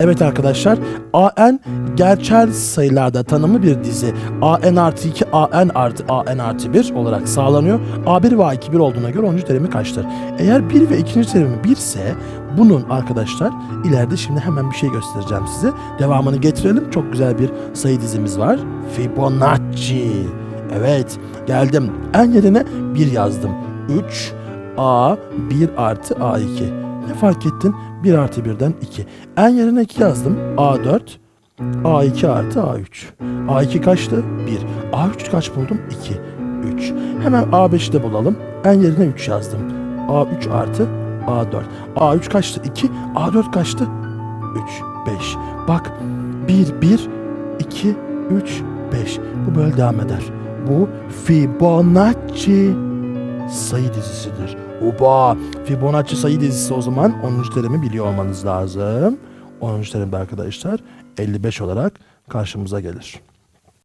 Evet arkadaşlar AN gerçel sayılarda tanımlı bir dizi AN artı 2 AN artı AN artı 1 olarak sağlanıyor. A1 ve A2 1 olduğuna göre 10. terimi kaçtır? Eğer 1 ve 2. terimi 1 ise bunun arkadaşlar ileride şimdi hemen bir şey göstereceğim size. Devamını getirelim. Çok güzel bir sayı dizimiz var. Fibonacci. Evet geldim. En yerine 1 yazdım. 3 A 1 artı A2. Ne fark ettin? 1 artı 1'den 2. En yerine 2 yazdım. A4 A2 artı A3. A2 kaçtı? 1. A3 kaç buldum? 2. 3. Hemen A5'i de bulalım. En yerine 3 yazdım. A3 artı A4. A3 kaçtı? 2. A4 kaçtı? 3. 5. Bak 1 1 2 3 5. Bu böyle devam eder. Bu Fibonacci sayı dizisidir. Oba! Fibonacci sayı dizisi o zaman 10. terimi biliyor olmanız lazım. 10. terimde arkadaşlar 55 olarak karşımıza gelir.